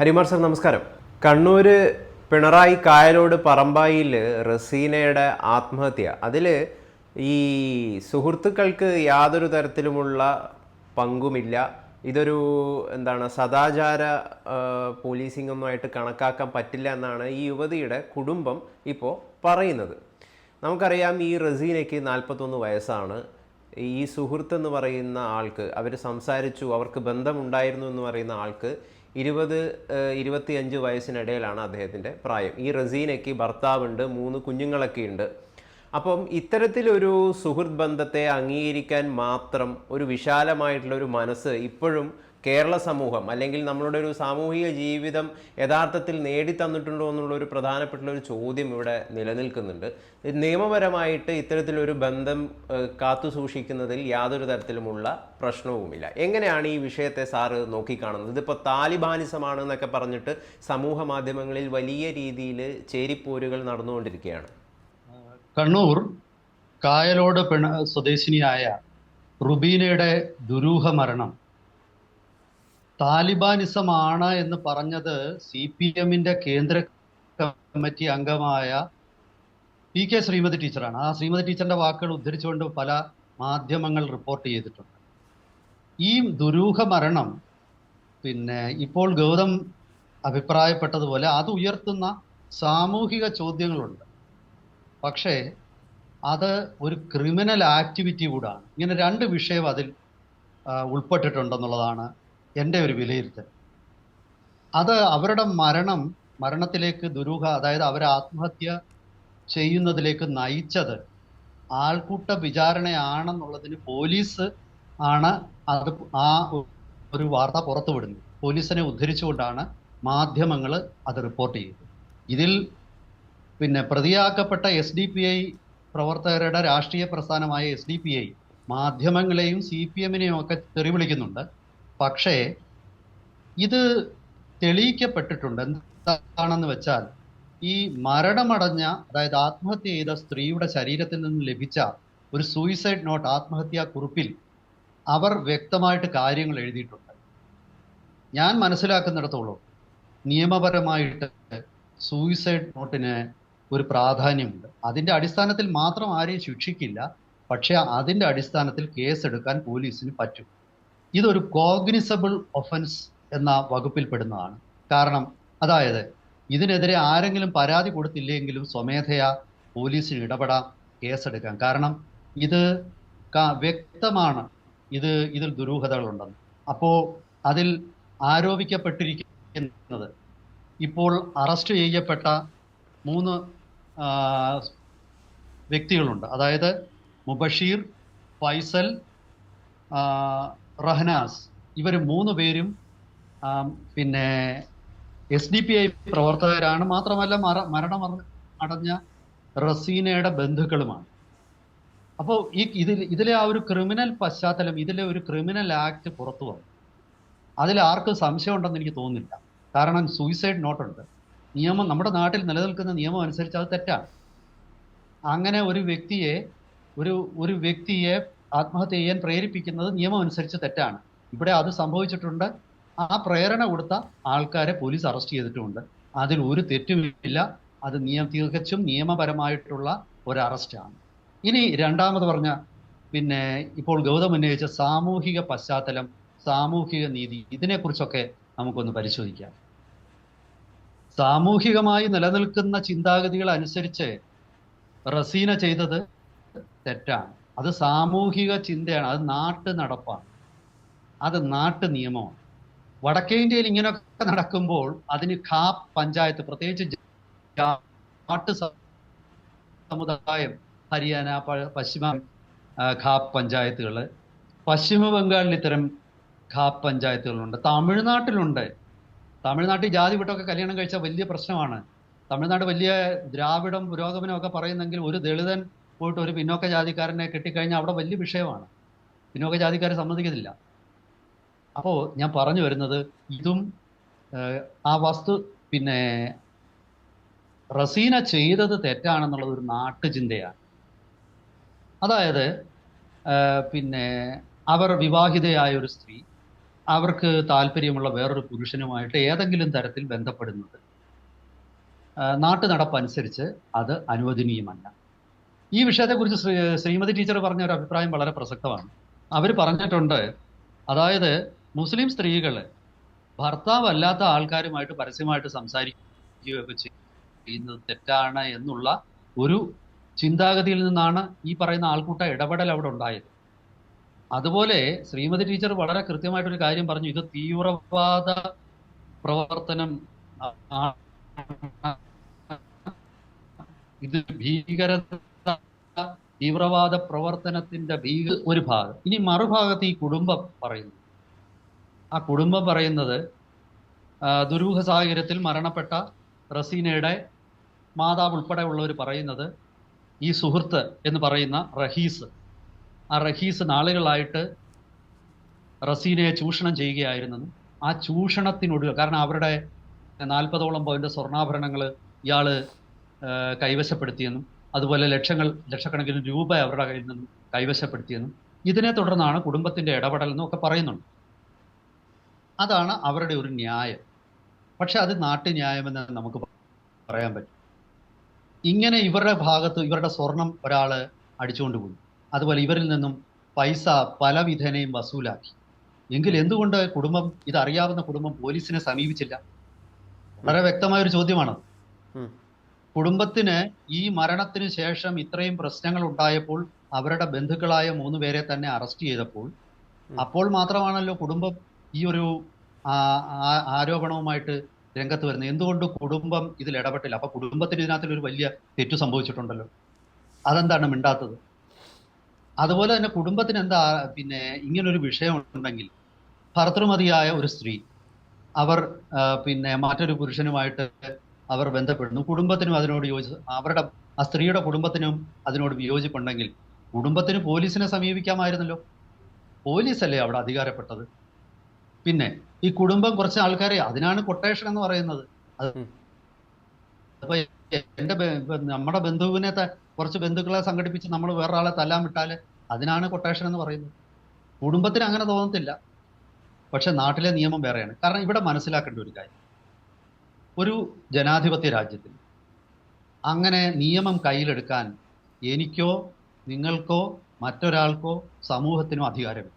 ഹരിമാർ sir നമസ്കാരം. കണ്ണൂർ പിണറായി കായലോട് പറമ്പായിൽ റസീനയുടെ ആത്മഹത്യ. അതിൽ ഈ സുഹൃത്തുക്കൾക്ക് യാതൊരു തരത്തിലുമുള്ള പങ്കുമില്ല. ഇതൊരു എന്താണ് സദാചാര പോലീസിംഗ് ഒന്നുമായിട്ട് കണക്കാക്കാൻ പറ്റില്ല എന്നാണ് ഈ യുവതിയുടെ കുടുംബം ഇപ്പോൾ പറയുന്നത്. നമുക്കറിയാം ഈ റസീനയ്ക്ക് നാൽപ്പത്തൊന്ന് വയസ്സാണ്. ഈ സുഹൃത്ത് എന്ന് പറയുന്ന ആൾക്ക് അവർ സംസാരിച്ചു അവർക്ക് ബന്ധമുണ്ടായിരുന്നു എന്ന് പറയുന്ന ആൾക്ക് ഇരുപത് ഇരുപത്തിയഞ്ച് വയസ്സിനിടയിലാണ് അദ്ദേഹത്തിന്റെ പ്രായം. ഈ റസീനയ്ക്ക് ഭർത്താവുണ്ട് മൂന്ന് കുഞ്ഞുങ്ങളൊക്കെ ഉണ്ട് അപ്പം ഇത്തരത്തിലൊരു സുഹൃത്ത് ബന്ധത്തെ അംഗീകരിക്കാൻ മാത്രം ഒരു വിശാലമായിട്ടുള്ള ഒരു മനസ്സ് ഇപ്പോഴും കേരള സമൂഹം അല്ലെങ്കിൽ നമ്മളുടെ ഒരു സാമൂഹിക ജീവിതം യഥാർത്ഥത്തിൽ നേടിത്തന്നിട്ടുണ്ടോ എന്നുള്ള ഒരു പ്രധാനപ്പെട്ട ഒരു ചോദ്യം ഇവിടെ നിലനിൽക്കുന്നുണ്ട്. നിയമപരമായിട്ട് ഇത്തരത്തിലൊരു ബന്ധം കാത്തു സൂക്ഷിക്കുന്നതിൽ യാതൊരു തരത്തിലുമുള്ള പ്രശ്നവുമില്ല. എങ്ങനെയാണ് ഈ വിഷയത്തെ സാറ് നോക്കിക്കാണുന്നത്? ഇതിപ്പോൾ താലിബാനിസമാണ് എന്നൊക്കെ പറഞ്ഞിട്ട് സമൂഹ മാധ്യമങ്ങളിൽ വലിയ രീതിയിൽ ചേരിപ്പോരുകൾ നടന്നുകൊണ്ടിരിക്കുകയാണ്. കണ്ണൂർ കായലോട് പിണ സ്വദേശിനിയായ റുബീനയുടെ ദുരൂഹ മരണം താലിബാനിസമാണ് എന്ന് പറഞ്ഞത് സി പി എമ്മിന്റെ കേന്ദ്ര കമ്മിറ്റി അംഗമായ പി കെ ശ്രീമതി ടീച്ചറാണ്. ആ ശ്രീമതി ടീച്ചറിന്റെ വാക്കുകൾ ഉദ്ധരിച്ചുകൊണ്ട് പല മാധ്യമങ്ങൾ റിപ്പോർട്ട് ചെയ്തിട്ടുണ്ട്. ഈ ദുരൂഹ മരണം പിന്നെ ഇപ്പോൾ ഗൗതം അഭിപ്രായപ്പെട്ടതുപോലെ അത് ഉയർത്തുന്ന സാമൂഹിക ചോദ്യങ്ങളുണ്ട്. പക്ഷേ അത് ഒരു ക്രിമിനൽ ആക്ടിവിറ്റി കൂടാണ്. ഇങ്ങനെ രണ്ട് വിഷയം അതിൽ ഉൾപ്പെട്ടിട്ടുണ്ടെന്നുള്ളതാണ് എന്റെ ഒരു വിലയിരുത്തൽ. അത് അവരുടെ മരണം മരണത്തിലേക്ക് ദുരൂഹ അതായത് അവർ ആത്മഹത്യ ചെയ്യുന്നതിലേക്ക് നയിച്ചത് ആൾക്കൂട്ട വിചാരണയാണെന്നുള്ളതിന് പോലീസ് ആണ് അത് ആ ഒരു വാർത്ത പുറത്തുവിടുന്നത്. പോലീസിനെ ഉദ്ധരിച്ചുകൊണ്ടാണ് മാധ്യമങ്ങൾ അത് റിപ്പോർട്ട് ചെയ്തത്. ഇതിൽ പിന്നെ പ്രതിയാക്കപ്പെട്ട എസ് ഡി പി ഐ പ്രവർത്തകരുടെ രാഷ്ട്രീയ പ്രസ്ഥാനമായ എസ് ഡി പി ഐ മാധ്യമങ്ങളെയും സി പി എമ്മിനെയും ഒക്കെ തെറി വിളിക്കുന്നുണ്ട്. പക്ഷേ ഇത് തെളിയിക്കപ്പെട്ടിട്ടുണ്ട്. എന്താണെന്ന് വെച്ചാൽ ഈ മരണമടഞ്ഞ അതായത് ആത്മഹത്യ ചെയ്ത സ്ത്രീയുടെ ശരീരത്തിൽ നിന്ന് ലഭിച്ച ഒരു സൂയിസൈഡ് നോട്ട് ആത്മഹത്യാ കുറിപ്പിൽ അവർ വ്യക്തമായിട്ട് കാര്യങ്ങൾ എഴുതിയിട്ടുണ്ട്. ഞാൻ മനസ്സിലാക്കുന്നിടത്തോളം നിയമപരമായിട്ട് സൂയിസൈഡ് നോട്ടിന് ഒരു പ്രാധാന്യമുണ്ട്. അതിന്റെ അടിസ്ഥാനത്തിൽ മാത്രം ആരെയും ശിക്ഷിക്കില്ല. പക്ഷേ അതിന്റെ അടിസ്ഥാനത്തിൽ കേസെടുക്കാൻ പോലീസിന് പറ്റും. ഇതൊരു കോഗ്നിസബിൾ ഒഫൻസ് എന്ന വകുപ്പിൽ പെടുന്നതാണ് കാരണം അതായത് ഇതിനെതിരെ ആരെങ്കിലും പരാതി കൊടുത്തില്ലെങ്കിലും സ്വമേധയാ പോലീസിന് ഇടപെടാം കേസെടുക്കാം. കാരണം ഇത് വ്യക്തമാണ് ഇത് ഇതിൽ ദുരൂഹതകളുണ്ടെന്ന്. അപ്പോൾ അതിൽ ആരോപിക്കപ്പെട്ടിരിക്കുന്നത് ഇപ്പോൾ അറസ്റ്റ് ചെയ്യപ്പെട്ട മൂന്ന് വ്യക്തികളുണ്ട്. അതായത് മുബഷീർ ഫൈസൽ റഹ്നാസ്. ഇവർ മൂന്ന് പേരും പിന്നെ എസ് ഡി പി ഐ പ്രവർത്തകരാണ്. മാത്രമല്ല മര മരണം അട- അടഞ്ഞ റസീനയുടെ ബന്ധുക്കളുമാണ്. അപ്പോൾ ഈ ഇതിൽ ഇതിലെ ആ ഒരു ക്രിമിനൽ പശ്ചാത്തലം ഇതിലെ ഒരു ക്രിമിനൽ ആക്ട് പുറത്തു വന്നു. അതിൽ ആർക്കും സംശയം ഉണ്ടെന്ന് എനിക്ക് തോന്നുന്നില്ല. കാരണം സൂയിസൈഡ് നോട്ടുണ്ട്. നിയമം നമ്മുടെ നാട്ടിൽ നിലനിൽക്കുന്ന നിയമം അനുസരിച്ച് അത് തെറ്റാണ്. അങ്ങനെ ഒരു വ്യക്തിയെ ഒരു ഒരു വ്യക്തിയെ ആത്മഹത്യ ചെയ്യാൻ പ്രേരിപ്പിക്കുന്നത് നിയമം അനുസരിച്ച് തെറ്റാണ്. ഇവിടെ അത് സംഭവിച്ചിട്ടുണ്ട്. ആ പ്രേരണ കൊടുത്ത ആൾക്കാരെ പോലീസ് അറസ്റ്റ് ചെയ്തിട്ടുമുണ്ട്. അതിൽ ഒരു തെറ്റുമില്ല. അത് നിയമ തികച്ചും നിയമപരമായിട്ടുള്ള ഒരു അറസ്റ്റാണ്. ഇനി രണ്ടാമത് പറഞ്ഞ പിന്നെ ഇപ്പോൾ ഗൗതം ഉന്നയിച്ച സാമൂഹിക പശ്ചാത്തലം സാമൂഹിക നീതി ഇതിനെക്കുറിച്ചൊക്കെ നമുക്കൊന്ന് പരിശോധിക്കാം. സാമൂഹികമായി നിലനിൽക്കുന്ന ചിന്താഗതികൾ അനുസരിച്ച് റസീന ചെയ്തത് തെറ്റാണ്. അത് സാമൂഹിക ചിന്തയാണ്. അത് നാട്ടു നടപ്പാണ്. അത് നാട്ടു നിയമമാണ്. വടക്കേ ഇന്ത്യയിൽ ഇങ്ങനെയൊക്കെ നടക്കുമ്പോൾ അതിന് ഖാപ് പഞ്ചായത്ത് പ്രത്യേകിച്ച് ജാട്ട് സമുദായം ഹരിയാന പശ്ചിമ ഖാപ് പഞ്ചായത്തുകൾ പശ്ചിമ ബംഗാളിൽ ഇത്തരം ഖാപ് പഞ്ചായത്തുകളുണ്ട്. തമിഴ്നാട്ടിലുണ്ട്. തമിഴ്നാട്ടിൽ ജാതി വിട്ടൊക്കെ കല്യാണം കഴിച്ചാൽ വലിയ പ്രശ്നമാണ്. തമിഴ്നാട് വലിയ ദ്രാവിഡം പുരോഗമനം ഒക്കെ പറയുന്നെങ്കിൽ ഒരു ദളിതൻ പോയിട്ട് ഒരു പിന്നോക്ക ജാതിക്കാരനെ കെട്ടിക്കഴിഞ്ഞാൽ അവിടെ വലിയ വിഷയമാണ്. പിന്നോക്ക ജാതിക്കാരെ സമ്മതിക്കുന്നില്ല അപ്പോൾ ഞാൻ പറഞ്ഞു വരുന്നത് ഇതും ആ വസ്തു പിന്നെ റസീന ചെയ്തത് തെറ്റാണെന്നുള്ളത് ഒരു നാട്ടുചിന്തയാണ്. അതായത് പിന്നെ അവർ വിവാഹിതയായ ഒരു സ്ത്രീ അവർക്ക് താല്പര്യമുള്ള വേറൊരു പുരുഷനുമായിട്ട് ഏതെങ്കിലും തരത്തിൽ ബന്ധപ്പെടുന്നത് നാട്ടു നടപ്പനുസരിച്ച് അത് അനുവദനീയമല്ല. ഈ വിഷയത്തെക്കുറിച്ച് ശ്രീ ശ്രീമതി ടീച്ചർ പറഞ്ഞ ഒരു അഭിപ്രായം വളരെ പ്രസക്തമാണ്. അവർ പറഞ്ഞിട്ടുണ്ട് അതായത് മുസ്ലിം സ്ത്രീകൾ ഭർത്താവല്ലാത്ത ആൾക്കാരുമായിട്ട് പരസ്യമായിട്ട് സംസാരിക്കുകയൊക്കെ ചെയ്യുന്നത് തെറ്റാണ് എന്നുള്ള ഒരു ചിന്താഗതിയിൽ നിന്നാണ് ഈ പറയുന്ന ആൾക്കൂട്ട ഇടപെടൽ അവിടെ ഉണ്ടായത്. അതുപോലെ ശ്രീമതി ടീച്ചർ വളരെ കൃത്യമായിട്ടൊരു കാര്യം പറഞ്ഞു ഇത് തീവ്രവാദ പ്രവർത്തനം ഇത് ഭീകരത തീവ്രവാദ പ്രവർത്തനത്തിന്റെ ഭീക ഒരു ഭാഗം. ഇനി മറുഭാഗത്ത് ഈ കുടുംബം പറയുന്നു. ആ കുടുംബം പറയുന്നത് ദുരൂഹ സാഹചര്യത്തിൽ മരണപ്പെട്ട റസീനയുടെ മാതാവ് ഉൾപ്പെടെ ഉള്ളവർ പറയുന്നത് ഈ സുഹൃത്ത് എന്ന് പറയുന്ന റഹീസ്. ആ റഹീസ് നാളുകളായിട്ട് റസീനയെ ചൂഷണം ചെയ്യുകയായിരുന്നെന്നും ആ ചൂഷണത്തിനൊടുവിൽ കാരണം അവരുടെ നാൽപ്പതോളം പോയിന്റ് സ്വർണാഭരണങ്ങൾ ഇയാൾ ആ, കൈവശപ്പെടുത്തിയെന്നും അതുപോലെ ലക്ഷങ്ങൾ ലക്ഷക്കണക്കിന് രൂപ അവരുടെ കയ്യിൽ നിന്നും കൈവശപ്പെടുത്തിയെന്നും ഇതിനെ തുടർന്നാണ് കുടുംബത്തിന്റെ ഇടപെടൽ എന്നും ഒക്കെ പറയുന്നുണ്ട്. അതാണ് അവരുടെ ഒരു ന്യായം. പക്ഷെ അത് നാട്ടുന്യായമെന്ന് നമുക്ക് പറയാൻ പറ്റും. ഇങ്ങനെ ഇവരുടെ ഭാഗത്ത് ഇവരുടെ സ്വർണം ഒരാൾ അടിച്ചുകൊണ്ട് പോയി. അതുപോലെ ഇവരിൽ നിന്നും പൈസ പല വിധേനയും വസൂലാക്കി. എങ്കിൽ എന്തുകൊണ്ട് കുടുംബം ഇതറിയാവുന്ന കുടുംബം പോലീസിനെ സമീപിച്ചില്ല? വളരെ വ്യക്തമായ ഒരു ചോദ്യമാണ്. കുടുംബത്തിന് ഈ മരണത്തിന് ശേഷം ഇത്രയും പ്രശ്നങ്ങൾ ഉണ്ടായപ്പോൾ അവരുടെ ബന്ധുക്കളായ മൂന്ന് പേരെ തന്നെ അറസ്റ്റ് ചെയ്തപ്പോൾ അപ്പോൾ മാത്രമാണല്ലോ കുടുംബം ഈ ഒരു ആരോപണവുമായിട്ട് രംഗത്ത് വരുന്നത്. എന്തുകൊണ്ട് കുടുംബം ഇതിൽ ഇടപെട്ടില്ല? അപ്പൊ കുടുംബത്തിന് ഇതിനകത്തിൽ ഒരു വലിയ തെറ്റു സംഭവിച്ചിട്ടുണ്ടല്ലോ. അതെന്താണ് മിണ്ടാത്തത്? അതുപോലെ തന്നെ കുടുംബത്തിന് എന്താ പിന്നെ ഇങ്ങനൊരു വിഷയം ഉണ്ടെങ്കിൽ ഭർത്തൃമതിയായ ഒരു സ്ത്രീ അവർ പിന്നെ മറ്റൊരു പുരുഷനുമായിട്ട് അവർ ബന്ധപ്പെടുന്നു. കുടുംബത്തിനും അതിനോട് യോജി അവരുടെ ആ സ്ത്രീയുടെ കുടുംബത്തിനും അതിനോട് വിയോജിപ്പുണ്ടെങ്കിൽ കുടുംബത്തിന് പോലീസിനെ സമീപിക്കാമായിരുന്നല്ലോ. പോലീസല്ലേ അവിടെ അധികാരപ്പെട്ടത്? പിന്നെ ഈ കുടുംബം കുറച്ച് ആൾക്കാരെ അതിനാണ് കൊട്ടേഷൻ എന്ന് പറയുന്നത്. അത്. അപ്പൊ എന്റെ നമ്മുടെ ബന്ധുവിനെ കുറച്ച് ബന്ധുക്കളെ സംഘടിപ്പിച്ച് നമ്മൾ വേറൊരാളെ തല്ലാൻ വിട്ടാൽ അതിനാണ് കൊട്ടേഷൻ എന്ന് പറയുന്നത്. കുടുംബത്തിന് അങ്ങനെ തോന്നത്തില്ല. പക്ഷെ നാട്ടിലെ നിയമം വേറെയാണ്. കാരണം ഇവിടെ മനസ്സിലാക്കേണ്ട ഒരു കാര്യം. ഒരു ജനാധിപത്യ രാജ്യത്തിൽ. അങ്ങനെ നിയമം കയ്യിലെടുക്കാൻ എനിക്കോ നിങ്ങൾക്കോ മറ്റൊരാൾക്കോ സമൂഹത്തിനോ അധികാരമില്ല.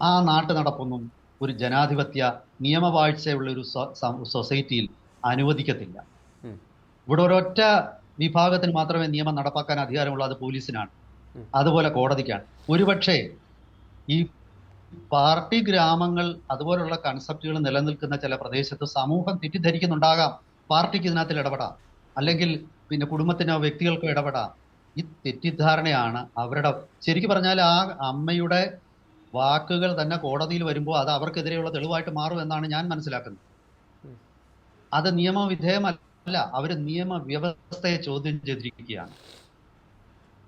ആ നാട്ടു നടപ്പൊന്നും ഒരു ജനാധിപത്യ നിയമവാഴ്ചയുള്ള ഒരു സൊസൈറ്റിയിൽ അനുവദിക്കത്തില്ല. ഇവിടെ ഒരൊറ്റ വിഭാഗത്തിന് മാത്രമേ നിയമം നടപ്പാക്കാൻ അധികാരമുള്ളൂ അത് പോലീസിനാണ്. അതുപോലെ കോടതിക്കാണ്. ഒരുപക്ഷേ ഈ പാർട്ടി ഗ്രാമങ്ങൾ അതുപോലുള്ള കൺസെപ്റ്റുകൾ നിലനിൽക്കുന്ന ചില പ്രദേശത്ത് സമൂഹം തെറ്റിദ്ധരിക്കുന്നുണ്ടാകാം. പാർട്ടിക്ക് ഇതിനകത്തിൽ ഇടപെടാം. അല്ലെങ്കിൽ പിന്നെ കുടുംബത്തിനോ വ്യക്തികൾക്കോ ഇടപെടാം. ഈ തെറ്റിദ്ധാരണയാണ് അവരുടെ ശരിക്കും പറഞ്ഞാൽ ആ അമ്മയുടെ വാക്കുകൾ തന്നെ കോടതിയിൽ വരുമ്പോൾ അത് അവർക്കെതിരെയുള്ള തെളിവായിട്ട് മാറും എന്നാണ് ഞാൻ മനസ്സിലാക്കുന്നത്. അത് നിയമവിധേയമല്ല. അവർ നിയമവ്യവസ്ഥയെ ചോദ്യം ചെയ്തിരിക്കുകയാണ്.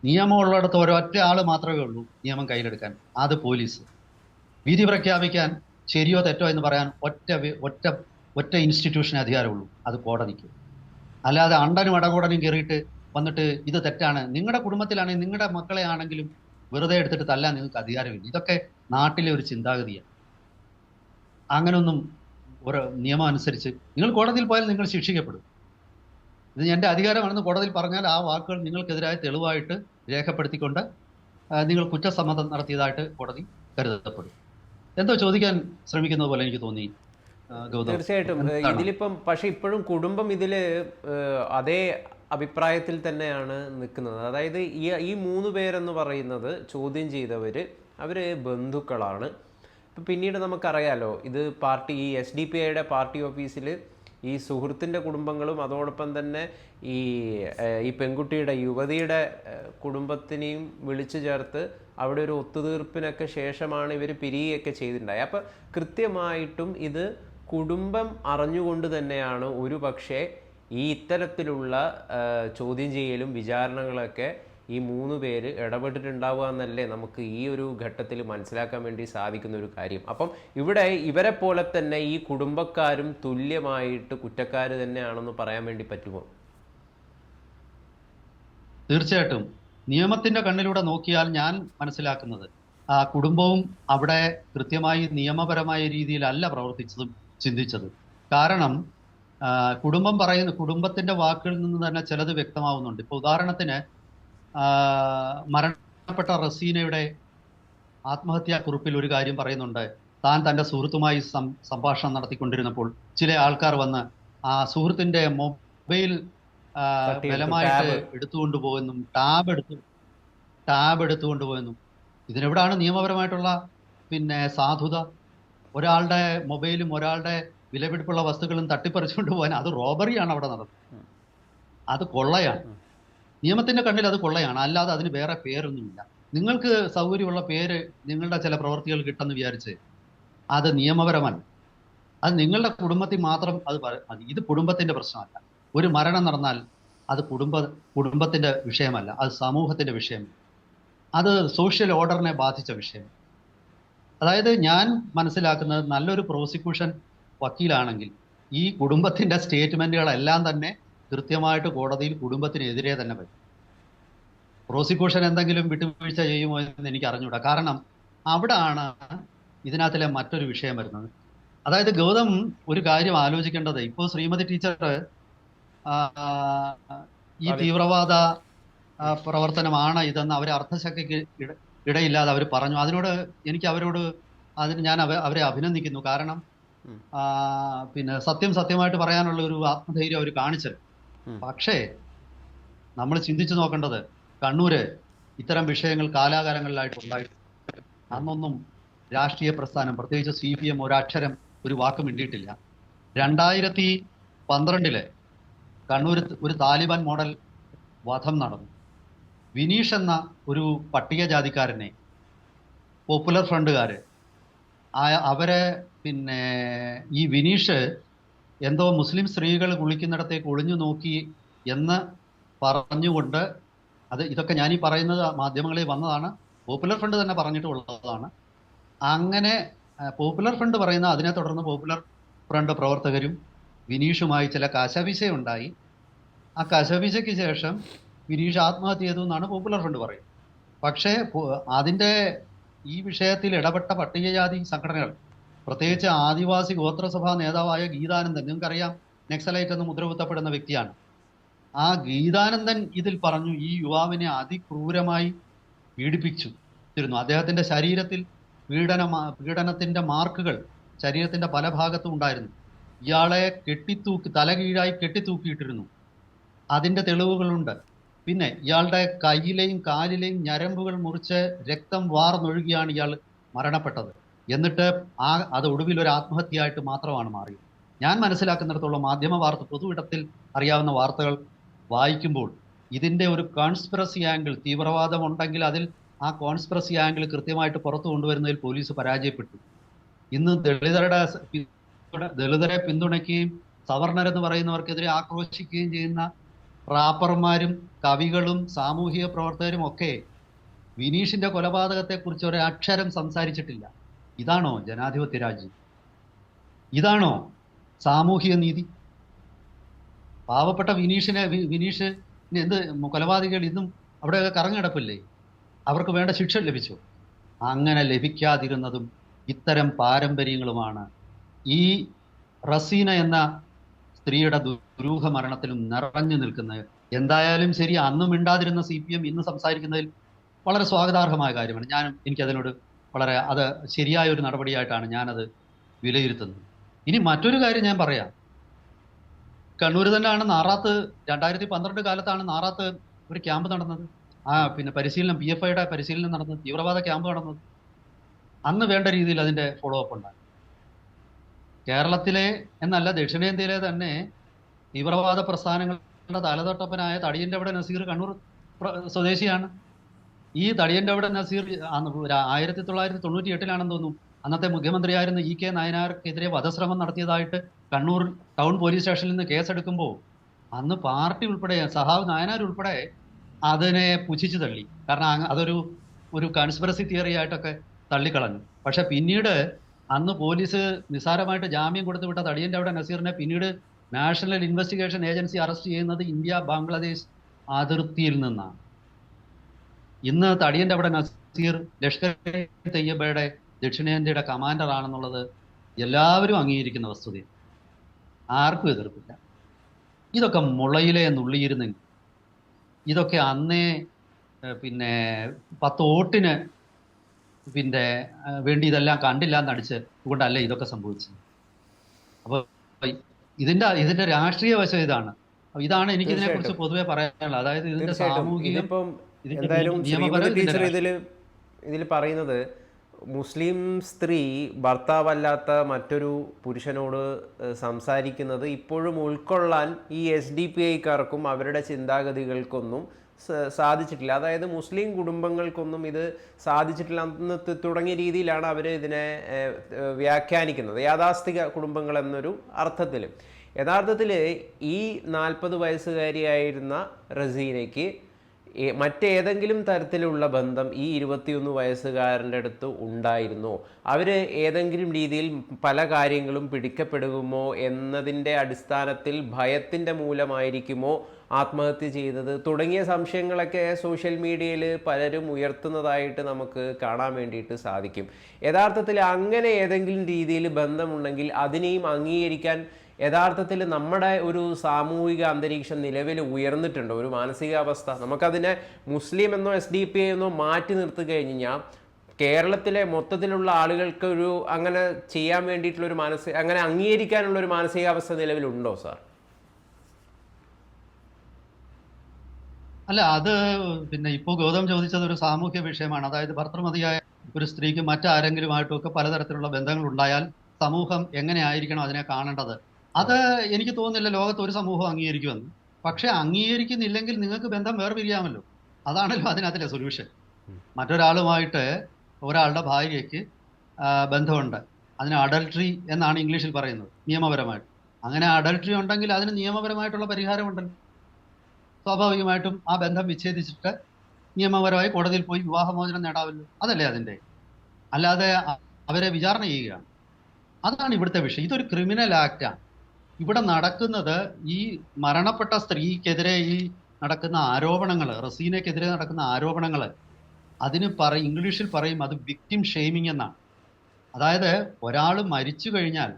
നിയമമുള്ളിടത്ത് ഒരൊറ്റ ആൾ മാത്രമേ ഉള്ളൂ നിയമം കയ്യിലെടുക്കാൻ. അത് പോലീസ്. വിധി പ്രഖ്യാപിക്കാൻ ശരിയോ തെറ്റോ എന്ന് പറയാൻ ഒറ്റ ഒറ്റ ഒറ്റ ഇൻസ്റ്റിറ്റ്യൂഷന് അധികാരമുള്ളൂ. അത് കോടതിക്ക്. അല്ലാതെ അണ്ടനും അടകൂടനും കയറിയിട്ട് വന്നിട്ട് ഇത് തെറ്റാണ്. നിങ്ങളുടെ കുടുംബത്തിലാണെങ്കിൽ നിങ്ങളുടെ മക്കളെ ആണെങ്കിലും വെറുതെ എടുത്തിട്ട് തല്ലാൻ നിങ്ങൾക്ക് അധികാരമില്ല. ഇതൊക്കെ നാട്ടിലെ ഒരു ചിന്താഗതിയാണ്. അങ്ങനൊന്നും ഒരു നിയമം അനുസരിച്ച് നിങ്ങൾ കോടതിയിൽ പോയാൽ നിങ്ങൾ ശിക്ഷിക്കപ്പെടും. ഇത് എന്റെ അധികാരമാണെന്ന് കോടതിയിൽ പറഞ്ഞാൽ ആ വാക്കുകൾ നിങ്ങൾക്കെതിരായ തെളിവായിട്ട് രേഖപ്പെടുത്തിക്കൊണ്ട് നിങ്ങൾ കുറ്റസമ്മതം നടത്തിയതായിട്ട് കോടതി കരുതപ്പെടും. എന്തോ ചോദിക്കാൻ ശ്രമിക്കുന്നത് പോലെ എനിക്ക് തോന്നി തീർച്ചയായിട്ടും. ഇതിലിപ്പം പക്ഷെ ഇപ്പോഴും കുടുംബം ഇതിൽ അതേ അഭിപ്രായത്തിൽ തന്നെയാണ് നിൽക്കുന്നത്. അതായത് ഈ ഈ മൂന്ന് പേരെന്ന് പറയുന്നത് ചോദ്യം ചെയ്തവർ അവർ ബന്ധുക്കളാണ്. ഇപ്പം പിന്നീട് നമുക്കറിയാലോ ഇത് പാർട്ടി ഈ എസ് ഡി പി ഐയുടെ പാർട്ടി ഓഫീസിൽ ഈ സുഹൃത്തിന്റെ കുടുംബങ്ങളും അതോടൊപ്പം തന്നെ ഈ ഈ പെൺകുട്ടിയുടെ യുവതിയുടെ കുടുംബത്തിനെയും വിളിച്ചു ചേർത്ത് അവിടെ ഒരു ഒത്തുതീർപ്പിനൊക്കെ ശേഷമാണ് ഇവർ പിരിയുകയൊക്കെ ചെയ്തിട്ടുണ്ടായത്. അപ്പോൾ കൃത്യമായിട്ടും ഇത് കുടുംബം അറിഞ്ഞുകൊണ്ട് തന്നെയാണ് ഒരു പക്ഷേ ഈ ഇത്തരത്തിലുള്ള ചോദ്യം ചെയ്യലും വിചാരണകളൊക്കെ ഈ മൂന്ന് പേര് ഇടപെട്ടിട്ടുണ്ടാവുക എന്നല്ലേ നമുക്ക് ഈ ഒരു ഘട്ടത്തിൽ മനസ്സിലാക്കാൻ വേണ്ടി സാധിക്കുന്ന ഒരു കാര്യം. അപ്പം ഇവിടെ ഇവരെ പോലെ തന്നെ ഈ കുടുംബക്കാരും തുല്യമായിട്ട് കുറ്റക്കാർ തന്നെയാണെന്ന് പറയാൻ വേണ്ടി പറ്റുമോ? തീർച്ചയായിട്ടും. നിയമത്തിന്റെ കണ്ണിലൂടെ നോക്കിയാൽ ഞാൻ മനസ്സിലാക്കുന്നത് ആ കുടുംബവും അവിടെ കൃത്യമായി നിയമപരമായ രീതിയിലല്ല പ്രവർത്തിച്ചതും ചിന്തിച്ചത്. കാരണം കുടുംബം പറയുന്ന കുടുംബത്തിന്റെ വാക്കുകളിൽ നിന്ന് തന്നെ ചിലത് വ്യക്തമാവുന്നുണ്ട്. ഇപ്പൊ ഉദാഹരണത്തിന് മരണപ്പെട്ട റസീനയുടെ ആത്മഹത്യാ കുറിപ്പിൽ ഒരു കാര്യം പറയുന്നുണ്ട്. താൻ തന്റെ സുഹൃത്തുമായി സം സംഭാഷണം നടത്തിക്കൊണ്ടിരുന്നപ്പോൾ ചില ആൾക്കാർ വന്ന് ആ സുഹൃത്തിന്റെ മൊബൈൽ ബലമായിട്ട്. എടുത്തുകൊണ്ട് പോകുന്നു ടാബ് എടുത്തു ടാബ് എടുത്തുകൊണ്ട് പോകുന്നു ഇതിനെവിടാണ് നിയമപരമായിട്ടുള്ള പിന്നെ സാധുത? ഒരാളുടെ മൊബൈലും ഒരാളുടെ വിലപിടിപ്പുള്ള വസ്തുക്കളും തട്ടിപ്പറിച്ചുകൊണ്ട് പോകാൻ അത് റോബറിയാണ് അവിടെ നടന്നത്. അത് കൊള്ളയാണ്. നിയമത്തിന്റെ കണ്ണിൽ അത് കൊള്ളയാണ്. അല്ലാതെ അതിന് വേറെ പേരൊന്നുമില്ല. നിങ്ങൾക്ക് സൗകര്യമുള്ള പേര് നിങ്ങളുടെ ചില പ്രവർത്തികൾ കിട്ടുമെന്ന് വിചാരിച്ച് അത് നിയമപരമല്ല. അത് നിങ്ങളുടെ കുടുംബത്തിൽ മാത്രം അത് മതി. ഇത് കുടുംബത്തിന്റെ പ്രശ്നമല്ല. ഒരു മരണം നടന്നാൽ അത് കുടുംബ കുടുംബത്തിന്റെ വിഷയമല്ല. അത് സമൂഹത്തിന്റെ വിഷയം അത് സോഷ്യൽ ഓർഡറിനെ ബാധിച്ച വിഷയം അതായത് ഞാൻ മനസ്സിലാക്കുന്നത് നല്ലൊരു പ്രോസിക്യൂഷൻ വക്കീലാണെങ്കിൽ ഈ കുടുംബത്തിന്റെ സ്റ്റേറ്റ്മെന്റുകളെല്ലാം തന്നെ കൃത്യമായിട്ട് കോടതിയിൽ കുടുംബത്തിനെതിരെ തന്നെ വരും പ്രോസിക്യൂഷൻ എന്തെങ്കിലും വിട്ടുവീഴ്ച ചെയ്യുമോ എന്ന് എനിക്ക് അറിഞ്ഞൂടാ. കാരണം അവിടാണ് ഇതിനകത്തിലെ മറ്റൊരു വിഷയം വരുന്നത്. അതായത് ഗൗതം ഒരു കാര്യം ആലോചിക്കേണ്ടത്. ഇപ്പോൾ ശ്രീമതി ടീച്ചർ ഈ തീവ്രവാദ പ്രവർത്തനമാണ് ഇതെന്ന് അവരെ അർത്ഥശക്തിക്ക് ഇടയില്ലാതെ അവർ പറഞ്ഞു. അതിനോട് എനിക്ക് അവരോട് അതിന് ഞാൻ അവരെ അഭിനന്ദിക്കുന്നു. കാരണം പിന്നെ സത്യം സത്യമായിട്ട് പറയാനുള്ള ഒരു ആത്മധൈര്യം അവർ കാണിച്ചത്. പക്ഷേ നമ്മൾ ചിന്തിച്ചു നോക്കേണ്ടത് കണ്ണൂര് ഇത്തരം വിഷയങ്ങൾ കാലാകാലങ്ങളിലായിട്ട് ഉണ്ടായിട്ടുണ്ട്. അന്നൊന്നും രാഷ്ട്രീയ പ്രസ്ഥാനം പ്രത്യേകിച്ച് സി പി എം ഒരക്ഷരം ഒരു വാക്ക് മിണ്ടിയിട്ടില്ല. രണ്ടായിരത്തി പന്ത്രണ്ടിൽ കണ്ണൂർ ഒരു താലിബാൻ മോഡൽ വധം നടന്നു. വിനീഷ് എന്ന ഒരു പട്ടികജാതിക്കാരനെ പോപ്പുലർ ഫ്രണ്ടുകാര് ആയ അവരെ പിന്നെ ഈ വിനീഷ് എന്തോ മുസ്ലിം സ്ത്രീകൾ കുളിക്കുന്നിടത്തേക്ക് ഒളിഞ്ഞു നോക്കി എന്ന് പറഞ്ഞുകൊണ്ട് അത് ഇതൊക്കെ ഞാനീ പറയുന്നത് മാധ്യമങ്ങളിൽ വന്നതാണ്. പോപ്പുലർ ഫ്രണ്ട് തന്നെ പറഞ്ഞിട്ടുള്ളതാണ്. അങ്ങനെ പോപ്പുലർ ഫ്രണ്ട് പറയുന്ന അതിനെ തുടർന്ന് പോപ്പുലർ ഫ്രണ്ട് പ്രവർത്തകരും വിനീഷുമായി ചില കശവിശയുണ്ടായി. ആ കശവിശയ്ക്ക് ശേഷം വിനീഷ് ആത്മഹത്യ ചെയ്തു എന്നാണ് പോപ്പുലർ ഫ്രണ്ട് പറയുന്നത്. പക്ഷേ അതിന്റെ ഈ വിഷയത്തിൽ ഇടപെട്ട പട്ടികജാതി സംഘടനകൾ പ്രത്യേകിച്ച് ആദിവാസി ഗോത്രസഭാ നേതാവായ ഗീതാനന്ദൻ നിങ്ങൾക്കറിയാം നെക്സലൈറ്റ് എന്ന് മുദ്രകുത്തപ്പെടുന്ന വ്യക്തിയാണ്. ആ ഗീതാനന്ദൻ ഇതിൽ പറഞ്ഞു ഈ യുവാവിനെ അതിക്രൂരമായി പീഡിപ്പിച്ചു യിരുന്നു അദ്ദേഹത്തിന്റെ ശരീരത്തിൽ പീഡന പീഡനത്തിന്റെ മാർക്കുകൾ ശരീരത്തിന്റെ പല ഭാഗത്തും ഉണ്ടായിരുന്നു. ഇയാളെ കെട്ടിത്തൂക്കി തലകീഴായി കെട്ടിത്തൂക്കിയിട്ടിരുന്നു. അതിന്റെ തെളിവുകളുണ്ട്. പിന്നെ ഇയാളുടെ കയ്യിലെയും കാലിലെയും ഞരമ്പുകൾ മുറിച്ച് രക്തം വാർന്നൊഴുകിയാണ് ഇയാൾ മരണപ്പെട്ടത്. എന്നിട്ട് ആ അത് ഒടുവിൽ ഒരു ആത്മഹത്യയായിട്ട് മാത്രമാണ് മാറിയത്. ഞാൻ മനസ്സിലാക്കുന്നിടത്തോളം മാധ്യമ വാർത്ത പൊതുവിടത്തിൽ അറിയാവുന്ന വാർത്തകൾ വായിക്കുമ്പോൾ ഇതിന്റെ ഒരു കോൺസ്പിറസി ആംഗിൾ തീവ്രവാദം ഉണ്ടെങ്കിൽ അതിൽ ആ കോൺസ്പിറസി ആംഗിൾ കൃത്യമായിട്ട് പുറത്തു കൊണ്ടുവരുന്നതിൽ പോലീസ് പരാജയപ്പെട്ടു. ഇന്ന് ദളിതരുടെ ദളിതരെ പിന്തുണയ്ക്കുകയും സവർണരെന്ന് പറയുന്നവർക്കെതിരെ ആക്രോശിക്കുകയും ചെയ്യുന്ന റാപ്പർമാരും കവികളും സാമൂഹിക പ്രവർത്തകരും ഒക്കെ വിനീഷിന്റെ കൊലപാതകത്തെക്കുറിച്ച് ഒരു അക്ഷരം സംസാരിച്ചിട്ടില്ല. ഇതാണോ ജനാധിപത്യ രാജ്യം? ഇതാണോ സാമൂഹിക നീതി? പാവപ്പെട്ട വിനീഷിനെ വിനീഷ് എന്ത് കൊലപാതകൾ ഇന്നും അവിടെയൊക്കെ കറങ്ങിടപ്പില്ലേ? അവർക്ക് വേണ്ട ശിക്ഷ ലഭിച്ചു? അങ്ങനെ ലഭിക്കാതിരുന്നതും ഇത്തരം പാരമ്പര്യങ്ങളുമാണ്. ഈ റസീന എന്ന സ്ത്രീയുടെ ദുരൂഹ മരണത്തിലും നിറഞ്ഞു നിൽക്കുന്നത്. എന്തായാലും ശരി അന്നും മിണ്ടാതിരുന്ന സി പി എം ഇന്ന് സംസാരിക്കുന്നതിൽ വളരെ സ്വാഗതാർഹമായ കാര്യമാണ്. ഞാനും എനിക്കതിനോട് വളരെ അത് ശരിയായ ഒരു നടപടിയായിട്ടാണ് ഞാനത് വിലയിരുത്തുന്നത്. ഇനി മറ്റൊരു കാര്യം ഞാൻ പറയാം. കണ്ണൂർ തന്നെയാണ് നാറാത്ത് രണ്ടായിരത്തി പന്ത്രണ്ട് കാലത്താണ് നാറാത്ത് ഒരു ക്യാമ്പ് നടന്നത്. ആ പിന്നെ പരിശീലനം പി എഫ് ഐയുടെ പരിശീലനം നടന്നത് തീവ്രവാദ ക്യാമ്പ് നടന്നത്. അന്ന് വേണ്ട രീതിയിൽ അതിന്റെ ഫോളോ അപ്പ് ഉണ്ടായി. കേരളത്തിലെ എന്നല്ല ദക്ഷിണേന്ത്യയിലെ തന്നെ തീവ്രവാദ പ്രസ്ഥാനങ്ങളുടെ തലതൊട്ടപ്പനായ തടിയന്റെ അവിടെ നസീർ കണ്ണൂർ സ്വദേശിയാണ്. ഈ തടിയന്റെ അവിടെ നസീർ ആയിരത്തി തൊള്ളായിരത്തി തൊണ്ണൂറ്റി എട്ടിലാണെന്ന് തോന്നുന്നു. അന്നത്തെ മുഖ്യമന്ത്രിയായിരുന്ന ഇ കെ നായനാർക്കെതിരെ വധശ്രമം നടത്തിയതായിട്ട് കണ്ണൂർ ടൗൺ പോലീസ് സ്റ്റേഷനിൽ നിന്ന് കേസെടുക്കുമ്പോൾ അന്ന് പാർട്ടി ഉൾപ്പെടെ സഹാവ് നായനാർ ഉൾപ്പെടെ അതിനെ പുച്ഛിച്ചു തള്ളി. കാരണം അതൊരു ഒരു കൺസ്പിറസി തിയറി ആയിട്ടൊക്കെ തള്ളിക്കളഞ്ഞു. പക്ഷെ പിന്നീട് അന്ന് പോലീസ് നിസ്സാരമായിട്ട് ജാമ്യം കൊടുത്തു വിട്ട തടിയന്റെ അവിടെ നസീറിനെ പിന്നീട് നാഷണൽ ഇൻവെസ്റ്റിഗേഷൻ ഏജൻസി അറസ്റ്റ് ചെയ്യുന്നത് ഇന്ത്യ ബംഗ്ലാദേശ് അതിർത്തിയിൽ നിന്നാണ്. ഇന്ന് തടിയന്റെ അവിടെ നസീർ ലഷ്കർ തയ്യബയുടെ ദക്ഷിണേന്ത്യയുടെ കമാൻഡർ ആണെന്നുള്ളത് എല്ലാവരും അംഗീകരിക്കുന്ന വസ്തുത. ആർക്കും എതിർപ്പില്ല. ഇതൊക്കെ മുളയിലെ നുള്ളിയിരുന്നെങ്കിൽ ഇതൊക്കെ അന്നേ പിന്നെ പത്ത് വോട്ടിന് പിന്നെ വേണ്ടി ഇതെല്ലാം കണ്ടില്ല എന്നടിച്ച് അതുകൊണ്ടല്ല ഇതൊക്കെ സംഭവിച്ചത്? അപ്പോൾ ഇതിന്റെ ഇതിന്റെ രാഷ്ട്രീയ വശം ഇതാണ്. ഇതാണ് എനിക്ക് ഇതിനെ കുറിച്ച്. പൊതുവെ പറയാനുള്ളത്. അതായത് ഇതിന്റെ സാമൂഹിക എന്തായാലും ശ്രീമതി ടീച്ചർ ഇതിൽ ഇതിൽ പറയുന്നത് മുസ്ലിം സ്ത്രീ ഭർത്താവല്ലാത്ത മറ്റൊരു പുരുഷനോട് സംസാരിക്കുന്നത് ഇപ്പോഴും ഉൾക്കൊള്ളാൻ ഈ എസ് ഡി പി ഐക്കാർക്കും അവരുടെ ചിന്താഗതികൾക്കൊന്നും സാധിച്ചിട്ടില്ല. അതായത് മുസ്ലിം കുടുംബങ്ങൾക്കൊന്നും ഇത് സാധിച്ചിട്ടില്ല എന്ന് തുടങ്ങിയ രീതിയിലാണ് അവർ ഇതിനെ വ്യാഖ്യാനിക്കുന്നത്. യാഥാസ്ഥിക കുടുംബങ്ങൾ എന്നൊരു അർത്ഥത്തിൽ യഥാർത്ഥത്തിൽ ഈ നാൽപ്പത് വയസ്സുകാരിയായിരുന്ന റസീനയ്ക്ക് മറ്റേതെങ്കിലും തരത്തിലുള്ള ബന്ധം ഈ ഇരുപത്തിയൊന്ന് വയസ്സുകാരന്റെ അടുത്ത് ഉണ്ടായിരുന്നോ. അവർ ഏതെങ്കിലും രീതിയിൽ പല കാര്യങ്ങളും പിടിക്കപ്പെടുമോ എന്നതിന്റെ അടിസ്ഥാനത്തിൽ ഭയത്തിന്റെ മൂലമായിരിക്കുമോ ആത്മഹത്യ ചെയ്തത് തുടങ്ങിയ സംശയങ്ങളൊക്കെ സോഷ്യൽ മീഡിയയിൽ പലരും ഉയർത്തുന്നതായിട്ട് നമുക്ക് കാണാൻ വേണ്ടിയിട്ട് സാധിക്കും. യഥാർത്ഥത്തിൽ അങ്ങനെ ഏതെങ്കിലും രീതിയിൽ ബന്ധമുണ്ടെങ്കിൽ അതിനെയും അംഗീകരിക്കാൻ യഥാർത്ഥത്തിൽ നമ്മുടെ ഒരു സാമൂഹിക അന്തരീക്ഷം നിലവിൽ ഉയർന്നിട്ടുണ്ട്. ഒരു മാനസികാവസ്ഥ. നമുക്കതിനെ മുസ്ലിം എന്നോ എസ് ഡി പി എന്നോ മാറ്റി നിർത്തി കഴിഞ്ഞാൽ കേരളത്തിലെ മൊത്തത്തിലുള്ള ആളുകൾക്ക് ഒരു അങ്ങനെ ചെയ്യാൻ വേണ്ടിയിട്ടുള്ള ഒരു മാനസിക അങ്ങനെ അംഗീകരിക്കാനുള്ള ഒരു മാനസികാവസ്ഥ നിലവിലുണ്ടോ സാർ? അല്ല അത് പിന്നെ ഇപ്പോൾ ഗൗതം ചോദിച്ചത് ഒരു സാമൂഹ്യ വിഷയമാണ്. അതായത് ഭർത്തൃമതിയായ ഒരു സ്ത്രീക്ക് മറ്റാരെങ്കിലുമായിട്ടും ഒക്കെ പലതരത്തിലുള്ള ബന്ധങ്ങൾ ഉണ്ടായാൽ സമൂഹം എങ്ങനെയായിരിക്കണം അതിനെ കാണേണ്ടത്? അത് എനിക്ക് തോന്നുന്നില്ല ലോകത്ത് ഒരു സമൂഹം അംഗീകരിക്കുമെന്ന്. പക്ഷെ അംഗീകരിക്കുന്നില്ലെങ്കിൽ നിങ്ങൾക്ക് ബന്ധം വേർപിരിയാമല്ലോ. അതാണല്ലോ അതിനകത്തിലെ സൊല്യൂഷൻ മറ്റൊരാളുമായിട്ട് ഒരാളുടെ ഭാര്യയ്ക്ക് ബന്ധമുണ്ട്. അതിന് അഡൾട്ടറി എന്നാണ് ഇംഗ്ലീഷിൽ പറയുന്നത് നിയമപരമായിട്ട്. അങ്ങനെ അഡൾട്ടറി ഉണ്ടെങ്കിൽ അതിന് നിയമപരമായിട്ടുള്ള പരിഹാരമുണ്ടല്ലോ. സ്വാഭാവികമായിട്ടും ആ ബന്ധം വിച്ഛേദിച്ചിട്ട് നിയമപരമായി കോടതിയിൽ പോയി വിവാഹമോചനം നേടാവല്ലോ അതല്ലേ അതിന്റെ. അല്ലാതെ അവരെ വിചാരണ ചെയ്യുകയാണ്. അതാണ് ഇവിടുത്തെ വിഷയം. ഇതൊരു ക്രിമിനൽ ആക്റ്റാണ് ഇവിടെ നടക്കുന്നത് ഈ മരണപ്പെട്ട സ്ത്രീക്കെതിരെ ഈ നടക്കുന്ന ആരോപണങ്ങൾ റസീനക്കെതിരെ നടക്കുന്ന ആരോപണങ്ങൾ അതിന് പറ ഇംഗ്ലീഷിൽ പറയും അത് വിക്ടിം ഷെയ്മിങ് എന്നാണ്. അതായത് ഒരാൾ മരിച്ചു കഴിഞ്ഞാൽ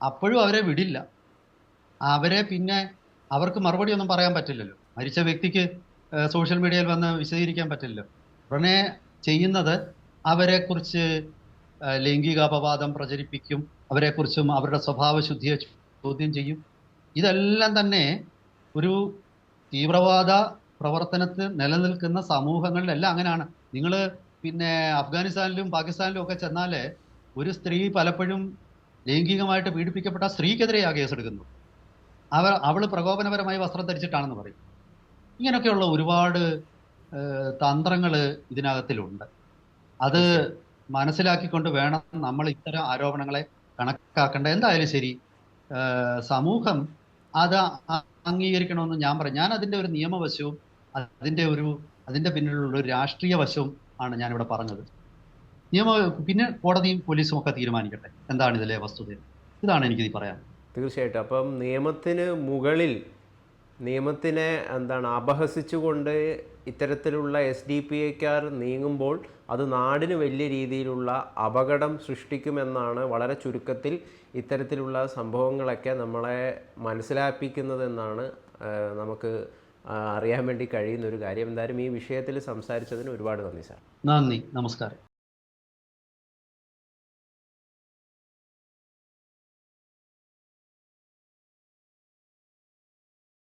അപ്പോഴും അവരെ വിടില്ല. അവരെ പിന്നെ അവർക്ക് മറുപടി ഒന്നും പറയാൻ പറ്റില്ലല്ലോ. മരിച്ച വ്യക്തിക്ക് സോഷ്യൽ മീഡിയയിൽ വന്ന് വിശദീകരിക്കാൻ പറ്റില്ലല്ലോ. ഉടനെ ചെയ്യുന്നത് അവരെക്കുറിച്ച് ലൈംഗികാപവാദം പ്രചരിപ്പിക്കും അവരെക്കുറിച്ചും അവരുടെ സ്വഭാവശുദ്ധിയെ ചോദ്യം ചെയ്യും. ഇതെല്ലാം തന്നെ ഒരു തീവ്രവാദ പ്രവർത്തനത്തിൽ നിലനിൽക്കുന്ന സമൂഹങ്ങളിലെല്ലാം അങ്ങനെയാണ്. നിങ്ങൾ പിന്നെ അഫ്ഗാനിസ്ഥാനിലും പാകിസ്ഥാനിലും ഒക്കെ ചെന്നാൽ ഒരു സ്ത്രീ പലപ്പോഴും ലൈംഗികമായിട്ട് പീഡിപ്പിക്കപ്പെട്ട സ്ത്രീക്കെതിരെയാണ് കേസെടുക്കുന്നത് അവർ അവൾ പ്രകോപനപരമായി വസ്ത്രം ധരിച്ചിട്ടാണെന്ന് പറയും. ഇങ്ങനെയൊക്കെയുള്ള ഒരുപാട് തന്ത്രങ്ങൾ ഇതിനകത്തിലുണ്ട്. അത് മനസ്സിലാക്കിക്കൊണ്ട് വേണം നമ്മൾ ഇത്തരം ആരോപണങ്ങളെ കണക്കാക്കേണ്ട എന്തായാലും ശരി സമൂഹം അത് അംഗീകരിക്കണമെന്ന് ഞാൻ പറയും. ഞാൻ അതിന്റെ ഒരു നിയമവശവും അതിന്റെ ഒരു അതിന്റെ പിന്നിലുള്ള ഒരു രാഷ്ട്രീയ വശവും ആണ് ഞാനിവിടെ പറഞ്ഞത്. നിയമ പിന്നെ കോടതിയും പോലീസും ഒക്കെ തീരുമാനിക്കട്ടെ. എന്താണ് ഇതിലെ വസ്തുത? ഇതാണ് എനിക്ക് പറയാൻ തീർച്ചയായിട്ടും. അപ്പം നിയമത്തിന് മുകളിൽ നിയമത്തിനെ എന്താണ് അപഹസിച്ചുകൊണ്ട് ഇത്തരത്തിലുള്ള എസ് ഡി പി ഐക്കാർ നീങ്ങുമ്പോൾ അത് നാടിന് വലിയ രീതിയിലുള്ള അപകടം സൃഷ്ടിക്കുമെന്നാണ് വളരെ ചുരുക്കത്തിൽ ഇത്തരത്തിലുള്ള സംഭവങ്ങളൊക്കെ നമ്മളെ മനസ്സിലാപ്പിക്കുന്നതെന്നാണ് നമുക്ക് അറിയാൻ വേണ്ടി കഴിയുന്ന ഒരു കാര്യം. എന്തായാലും ഈ വിഷയത്തിൽ സംസാരിച്ചതിന് ഒരുപാട് നന്ദി സാർ. നന്ദി. നമസ്കാരം.